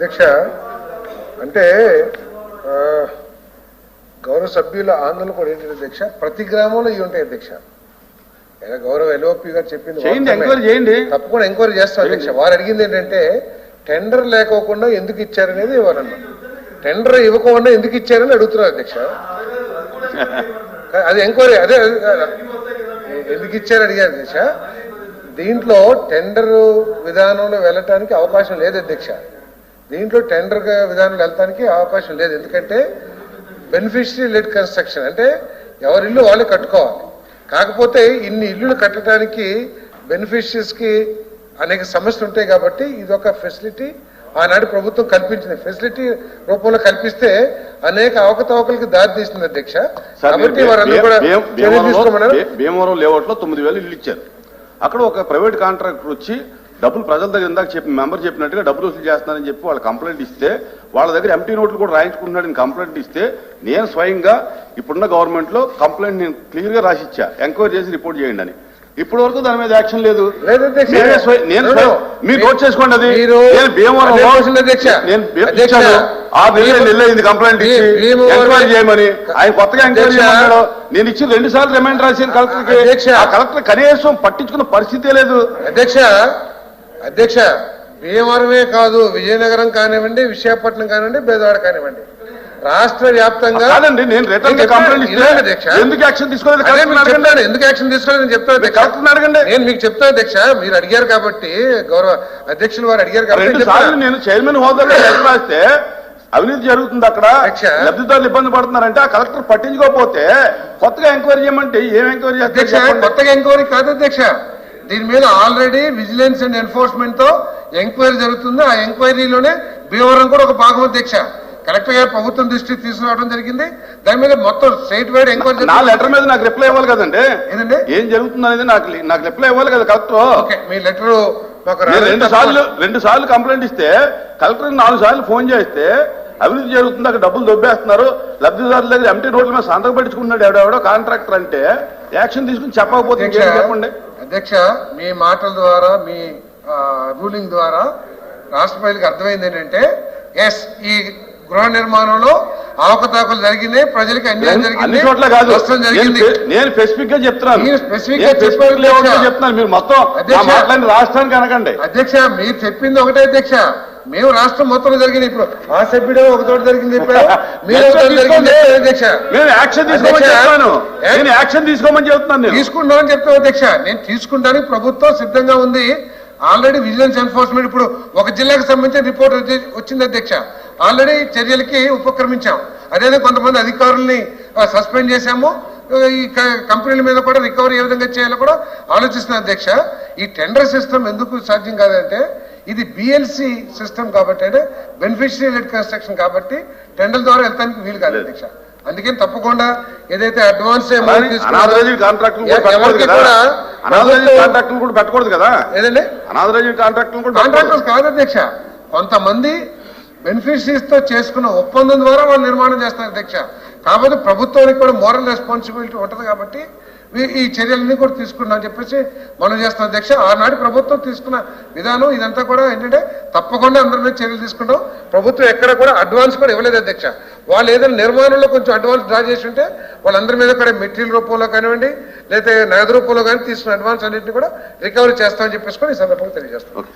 అధ్యక్ష అంటే గౌరవ సభ్యుల ఆందోళన కూడా ఏంటంటే అధ్యక్ష? ప్రతి గ్రామంలో ఇవి ఉంటాయి అధ్యక్ష. గౌరవ ఎల్ఓపి గారు చెప్పింది చేయండి తప్పకుండా ఎంక్వైరీ చేస్తాం అధ్యక్ష. వారు అడిగింది ఏంటంటే టెండర్ లేకోకుండా ఎందుకు ఇచ్చారనేది వారు అన్నారు టెండర్ ఇవ్వకుండా ఎందుకు ఇచ్చారని అడుగుతున్నారు అధ్యక్ష. అది ఎంక్వైరీ అదే అదే, ఎందుకు ఇచ్చారు అడిగారు అధ్యక్ష. దీంట్లో టెండర్ విధానంలో వెళ్ళటానికి అవకాశం లేదు అధ్యక్ష. దీంట్లో టెండర్ విధానంలో వెళ్ళటానికి అవకాశం లేదు. ఎందుకంటే బెనిఫిషరీ లెడ్ కన్స్ట్రక్షన్ అంటే ఎవరి ఇల్లు వాళ్ళే కట్టుకోవాలి. కాకపోతే ఇన్ని ఇల్లులు కట్టడానికి బెనిఫిషరీస్కి అనేక సమస్యలు ఉంటాయి కాబట్టి ఇది ఒక ఫెసిలిటీ ఆనాడు ప్రభుత్వం కల్పించింది. ఫెసిలిటీ రూపంలో కల్పిస్తే అనేక అవకతవకలకు దారి తీస్తుంది అధ్యక్ష. కాబట్టి వారందరూ కూడా భీమవరం లేఅవుట్లో తొమ్మిది వేలు ఇల్లు ఇచ్చారు. అక్కడ ఒక ప్రైవేట్ కాంట్రాక్టర్ వచ్చి డబ్బులు ప్రజల దగ్గర ఇందాక చెప్పి మెంబర్ చెప్పినట్టుగా డబ్బులు వసూలు చేస్తున్నారని చెప్పి వాళ్ళు కంప్లైంట్ ఇస్తే వాళ్ళ దగ్గర ఎంటీ నోట్లు కూడా రాయించుకుంటున్నాడని కంప్లైంట్ ఇస్తే నేను స్వయంగా ఇప్పుడున్న గవర్నమెంట్లో కంప్లైంట్ నేను క్లియర్గా రాసిచ్చా ఎంక్వైరీ చేసి రిపోర్ట్ చేయండి అని. ఇప్పటి వరకు దాని మీద యాక్షన్ లేదు. నేనే మీరు నోట్ చేసుకోండి అది. నేను భీమవరం. నేను. ఆ కంప్లైంట్ ఎంక్వైరీ చేయమని. ఆయన కొత్తగా ఎంక్వైరీ. చేయమన్నాడు. నేను ఇచ్చి రెండు సార్లు రిమైండర్ రాశాను కలెక్టర్కి. అధ్యక్ష. ఆ కలెక్టర్ కనీసం పట్టించుకున్న పరిస్థితే లేదు. అధ్యక్ష. అధ్యక్ష భీమవరమే కాదు విజయనగరం కానివ్వండి విశాఖపట్నం కానివ్వండి బేదవాడ కానివ్వండి రాష్ట్ర వ్యాప్తంగా కాదండి నేను రిటర్న్ కంప్లైంట్. ఎందుకు యాక్షన్ తీసుకోలేదు అడగండి ఎందుకు యాక్షన్ తీసుకోలేదు నేను చెప్తాను అధ్యక్ష. కలెక్టర్ అడగండి నేను మీకు చెప్తాను అధ్యక్ష మీరు అడిగారు కాబట్టి గౌరవ అధ్యక్షులు వారు అడిగారు కాబట్టి నేను చైర్మన్ హోదాలో రాస్తే అవినీతి జరుగుతుంది అక్కడ. లబ్ధిదారులు ఇబ్బంది పడుతున్నారంటే ఆ కలెక్టర్ పట్టించుకోకపోతే కొత్తగా ఎంక్వైరీ చేయమంటే ఏం ఎంక్వైరీ. కొత్తగా ఎంక్వైరీ కాదు అధ్యక్ష దీని మీద ఆల్రెడీ విజిలెన్స్ అండ్ ఎన్ఫోర్స్మెంట్తో ఎంక్వైరీ జరుగుతుంది. ఆ ఎంక్వైరీలోనే భీమవరం కూడా ఒక భాగం అధ్యక్ష. కలెక్టర్ గారు ప్రభుత్వం దృష్టికి తీసుకురావడం జరిగింది. దాని మీద మొత్తం స్టేట్ వైడ్ ఎంక్వైరీ నా లెటర్ మీద నాకు రిప్లై ఇవ్వాలి కదండి. ఏంటండి? ఏం జరుగుతుంది అనేది నాకు నాకు రిప్లై ఇవ్వాలి కదా కలెక్టర్. ఓకే మీ లెటర్. రెండు సార్లు రెండు సార్లు కంప్లైంట్ ఇస్తే కలెక్టర్ నాలుగు సార్లు ఫోన్ చేస్తే అవినీతి జరుగుతుంది అక్కడ డబ్బులు దొబ్బేస్తున్నారు. లబ్ధిదారుల దగ్గర ఎంటీ నోట్ల మీద సంతకం పెట్టుకుంటున్నాడు ఎవడెవడో కాంట్రాక్టర్ అంటే యాక్షన్ తీసుకుని చెప్పకపోతే చెప్పండి? అధ్యక్ష మీ మాటల ద్వారా మీ రూలింగ్ ద్వారా రాష్ట్ర ప్రజలకు అర్థమైంది ఏంటంటే ఎస్ ఈ గృహ నిర్మాణంలో అవకతవకలు జరిగినాయి ప్రజలకి అన్యాయం జరిగింది చోట్ల కాదు. జరిగింది. నేను స్పెసిఫిక్గా చెప్తున్నాను. మీరు నేను గా. చెప్తున్నాను. మీరు మొత్తం. మాట్లాడిన రాష్ట్రానికి అనకండి. అధ్యక్ష మీరు చెప్పింది ఒకటే అధ్యక్ష. మేము రాష్ట్రం మొత్తం జరిగింది ఇప్పుడు. ఆ సభ్యుడు ఒక చోట జరిగింది యాక్షన్ తీసుకోమని చెప్తాను. చెప్తున్నాను నేను. తీసుకుంటామని చెప్తాం అధ్యక్ష. నేను తీసుకుంటానికి ప్రభుత్వం సిద్ధంగా ఉంది. ఆల్రెడీ విజిలెన్స్ ఎన్ఫోర్స్మెంట్ ఇప్పుడు ఒక జిల్లాకు సంబంధించిన రిపోర్ట్ వచ్చి- వచ్చింది అధ్యక్ష. ఆల్రెడీ చర్యలకి ఉపక్రమించాం. అదే కొంతమంది అధికారుల్ని సస్పెండ్ చేశాము. ఈ కంపెనీల మీద కూడా రికవరీ ఏ విధంగా చేయాలో కూడా ఆలోచిస్తున్న అధ్యక్ష. ఈ టెండర్ సిస్టమ్ ఎందుకు సాధ్యం కాదంటే ఇది బిఎల్సి సిస్టమ్ కాబట్టి అంటే బెనిఫిషియరీ లెడ్ కన్స్ట్రక్షన్ కాబట్టి టెండర్ ద్వారా వెళ్తానికి వీలు కాదు అధ్యక్ష అందుకని తప్పకుండా ఏదైతే అడ్వాన్స్ ఎవరికి కూడా పెట్టకూడదు కదా? ఏదండి. కాంట్రాక్టర్స్ కాదు అధ్యక్ష కొంతమంది బెనిఫిషరీస్తో చేసుకున్న ఒప్పందం ద్వారా వాళ్ళు నిర్మాణం చేస్తారు అధ్యక్ష కాబట్టి ప్రభుత్వానికి కూడా మోరల్ రెస్పాన్సిబిలిటీ ఉంటుంది కాబట్టి ఈ చర్యలన్నీ కూడా తీసుకున్నాం అని చెప్పేసి మనం చేస్తాం అధ్యక్ష ఆనాడు ప్రభుత్వం తీసుకున్న విధానం ఇదంతా కూడా ఏంటంటే తప్పకుండా అందరి మీద చర్యలు తీసుకుంటాం. ప్రభుత్వం ఎక్కడ కూడా అడ్వాన్స్ కూడా ఇవ్వలేదు అధ్యక్ష వాళ్ళు ఏదైనా నిర్మాణంలో కొంచెం అడ్వాన్స్ డ్రా చేసి ఉంటే వాళ్ళందరి మీద కూడా మెటీరియల్ రూపంలో కానివ్వండి లేదా నగదు రూపంలో కానీ తీసుకున్న అడ్వాన్స్ అన్నింటినీ కూడా రికవరీ చేస్తామని చెప్పేసి కూడా ఈ సందర్భంగా తెలియజేస్తాం